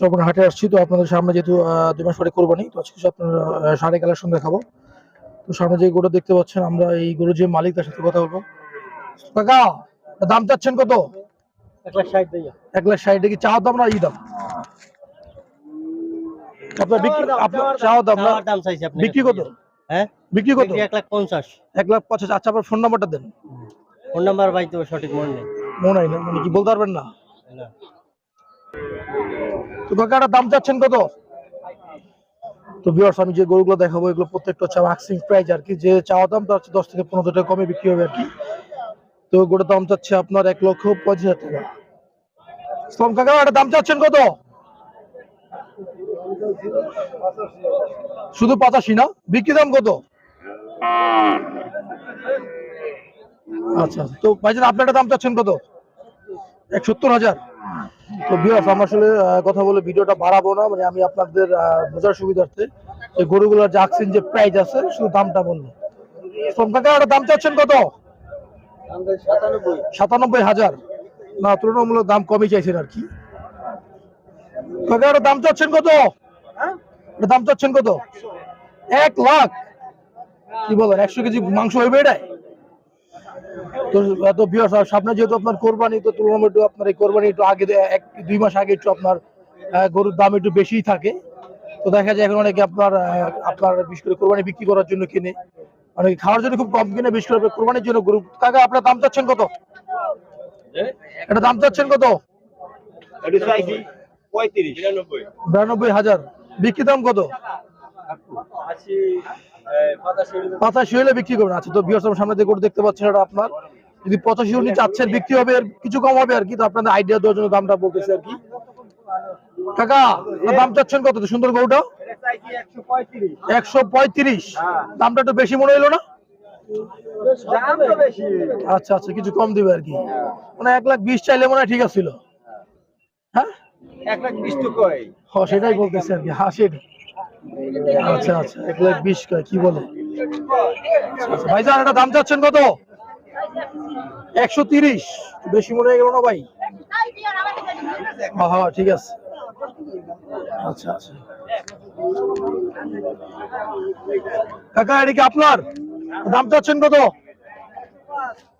যখন হাটে আসছি তো আপনাদের সামনে যেহেতু দুই মাস পরে কোরবানি তো আজকে আপনার আহ, শাড়ি কালেকশন দেখাবো। তো সামনে যে গরু দেখতে পাচ্ছেন আমরা এই গরু যে মালিক তার সাথে কথা বলব। কাকা দাম চাচ্ছেন কত? এক লাখ ষাট এক লাখ ষাট কি চাওয়ার দাম না ই দাম? আপনার বিক্রি আপনার চাওয়ার দাম না? দাম চাইছি আপনি বিক্রি কত? হ্যাঁ? বিক্রি কত? এক লাখ পঞ্চাশ। এক লাখ পঞ্চাশ আচ্ছা আপনার ফোন নাম্বারটা দেন। ফোন নাম্বার ভাই তো সঠিক মনে নেই। মনে হয় না মানে কি বলতে পারবেন না। তো দাম চাচ্ছেন কত? তো ভিউয়ার্স আমি যে গরুগুলো দেখাবো, এগুলো প্রত্যেকটা হচ্ছে মাক্সিং প্রাইস আর কি। যে চাওয়া দাম, তার হচ্ছে দশ থেকে পনেরো টাকা কমে বিক্রি হবে আর কি। তো গোটার দাম চাচ্ছে আপনার এক লক্ষ পঁচিশ হাজার টাকা। ইসলাম কাকা, এটা দাম চাচ্ছেন কত? শুধু পঁচাশি না? বিক্রি দাম কত? আচ্ছা তো ভাইজান আপনার দাম চাচ্ছেন কত? এক সত্তর হাজার। তো বিয়াস আমরা আসলে কথা বলে ভিডিওটা বাড়াবো না। মানে আমি আপনাদের বোঝার সুবিধার্থে এই গরুগুলোর যে আকসিন যে প্রাইস আছে, শুধু দামটা বলব। সোম কাকা ওটা দাম চাচ্ছেন কত? সাতানব্বই হাজার। না, তুলনামূলক দাম কমই চাইছেন আর কি। কাকা দাম চাচ্ছেন কত? দাম চাচ্ছেন কত? এক লাখ। কি বলেন, একশো কেজি মাংস হইবে এটাই তো তো বিয়ার সামনে যেহেতু আপনার কোরবানি তো তুলনামূলক একটু আপনার এই কোরবানি একটু আগে এক দুই মাস আগে একটু আপনার গরুর দাম একটু বেশিই থাকে। তো দেখা যায় এখন অনেকে আপনার আপনার বিশেষ করে কোরবানি বিক্রি করার জন্য কিনে। অনেকে খাওয়ার জন্য খুব কম কিনে বিশেষ করে কোরবানির জন্য গরু। কাকা আপনার দাম চাচ্ছেন কত? এটা দাম চাচ্ছেন কত? বিরানব্বই হাজার। বিক্রি দাম কত? পঁচাশি হলে বিক্রি করবেন। আচ্ছা তো বিয়ার সামনে যে গরু দেখতে পাচ্ছেন এটা আপনার। যদি পঁচাশি উনি চাচ্ছেন বিক্রি হবে আর কিছু কম হবে আর কি তো আপনাদের আইডিয়া দেওয়ার জন্য দামটা বলতেছি আর কি। কাকা দাম চাচ্ছেন কত? তো সুন্দর গরুটা। একশো পঁয়ত্রিশ। দামটা একটু বেশি মনে হইল না? আচ্ছা আচ্ছা কিছু কম দিবে আর কি। মানে এক লাখ বিশ চাইলে মনে হয় ঠিক আছিল। হ্যাঁ? এক লাখ বিশ তো কয়। সেটাই বলতেছি আর কি হ্যাঁ সেটাই আচ্ছা আচ্ছা এক লাখ বিশ কি বলে? আচ্ছা, ভাইজান এটা দাম চাচ্ছেন কত? একশো তিরিশ বেশি মনে হয়ে গেল না ভাই? হ্যাঁ হ্যাঁ ঠিক আছে। আচ্ছা আচ্ছা। কাকা এটা আপনার? দাম চাচ্ছেন কত?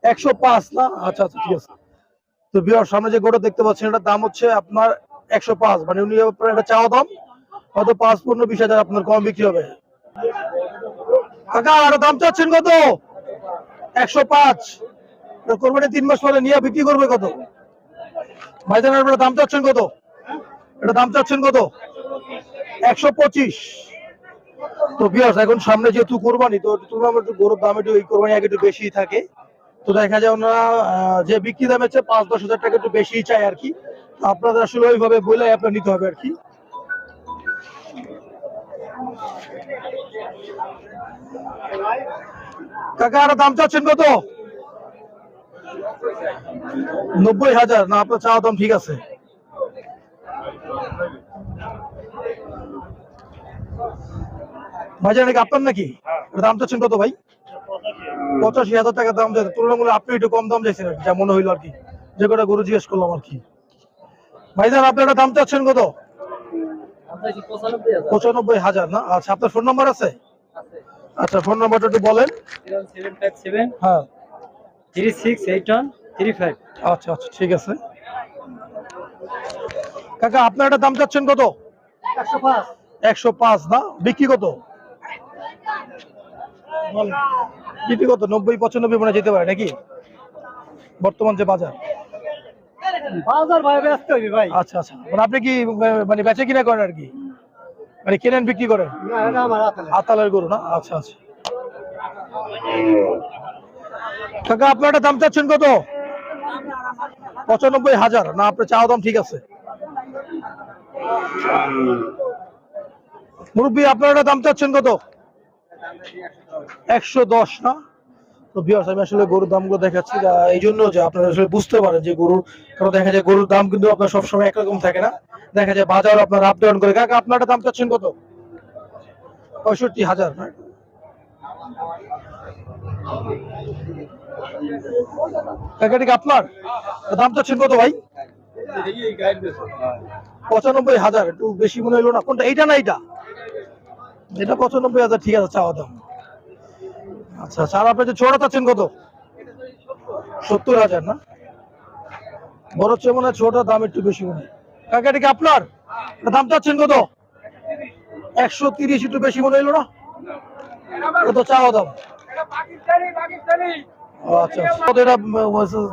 একশো পাঁচ না? আচ্ছা আচ্ছা ঠিক আছে। তো বিয়ার সামনে যে গোটা দেখতে পাচ্ছেন এটার দাম হচ্ছে আপনার একশো পাঁচ মানে উনি আপনার এটা চাওয়া দাম। হয়তো পাঁচ পনেরো বিশ হাজার আপনার কম বিক্রি হবে? কাকা এটা দাম চাচ্ছেন কত? একশো পাঁচ। কোরবানি তিন মাস পরে নিয়ে বিক্রি করবে কত? ভাইজান আপনার দাম চাচ্ছেন কত? এটা দাম চাচ্ছেন কত? একশো পঁচিশ। তো বিয়াস এখন সামনে যেহেতু কোরবানি, তো তুলনামূলক একটু গরুর দাম একটু, এই কোরবানি আগে একটু বেশি থাকে। তো দেখা যায় ওনারা যে বিক্রি দাম হচ্ছে পাঁচ দশ হাজার টাকা একটু বেশি চাই আর কি। আপনাদের আসলে ওইভাবে বলে আপনার নিতে হবে আর কি। কাকা আর দাম চাচ্ছেন কত? নব্বই হাজার। না আপনার চাওয়া দাম ঠিক আছে। ভাইজান নাকি আপনার নাকি? দাম চাচ্ছেন কত ভাই? পঁচাশি হাজার টাকা দাম চাইছে। তুলনামূলক আপনি একটু কম দাম চাইছেন যা মনে হইল আর কি। যে কটা গরু জিজ্ঞেস করলাম আর কি। ভাইজান আপনি একটা দাম চাচ্ছেন কত? পঁচানব্বই হাজার। না? আচ্ছা আপনার ফোন নাম্বার আছে। আচ্ছা ফোন নাম্বারটা একটু বলেন। হ্যাঁ। Three six eight one three five. আচ্ছা আচ্ছা ঠিক আছে। কাকা আপনার একটা দাম চাচ্ছেন কত? একশো পাঁচ। না? বিক্রি কত? বিক্রি কত? নব্বই পঁচানব্বই মনে যেতে পারে নাকি? বর্তমান যে বাজার। বাজার ভাই ব্যস্ত হইবি ভাই। আচ্ছা আচ্ছা। মানে আপনি কি মানে বেচে কিনা করেন আর কি? মানে কেনেন বিক্রি করেন। আতালের গরু না? আচ্ছা আচ্ছা। কাকা আপনার একটা দাম চাচ্ছেন কত? পঁচানব্বই হাজার। না আপনার চাওয়া দাম ঠিক আছে। মুরব্বী আপনার একটা দাম চাচ্ছেন কত? একশো দশ না? আমি আসলে গরুর দামগুলো দেখাচ্ছি এই জন্য যে আপনারা আসলে বুঝতে পারেন যে গরুর, কারণ দেখা যায় গরুর দাম কিন্তু আপনার সবসময় একরকম থাকে না। দেখা যায় বাজার আপনার আপ ডাউন করে, কাকা আপনার একটা দাম চাচ্ছেন কত? পঁয়ষট্টি হাজার না কাকা আপনার? দাম চাচ্ছেন কত ভাই? পঁচানব্বই হাজার, একটু বেশি মনে হলো না, কোনটা, এইটা না এইটা? এটা পঁচানব্বই হাজার, ঠিক আছে, চাওয়া দাম। আচ্ছা আচ্ছা আর আপনি যে ছোট চাচ্ছেন কত? সত্তর হাজার, না? বড় চেয়ে মনে হয় ছোটার দাম একটু বেশি মনে হয়। কি আপনার? দাম চাচ্ছেন কত? একশো তিরিশ, একটু বেশি মনে হলো না? কত চাওয়া দাম? আচ্ছা আচ্ছা। কত এটা,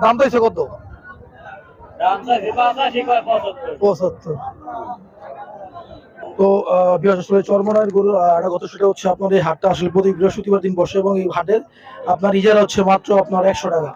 দাম চাইছে কত? পঁচাত্তর। তো বিহার আসলে চরমনায়ের গরু আড়াগত সেটা হচ্ছে আপনার এই হাটটা আসলে প্রতি বৃহস্পতিবার দিন বসে এবং এই হাটের আপনার ইজারা হচ্ছে মাত্র আপনার একশো টাকা।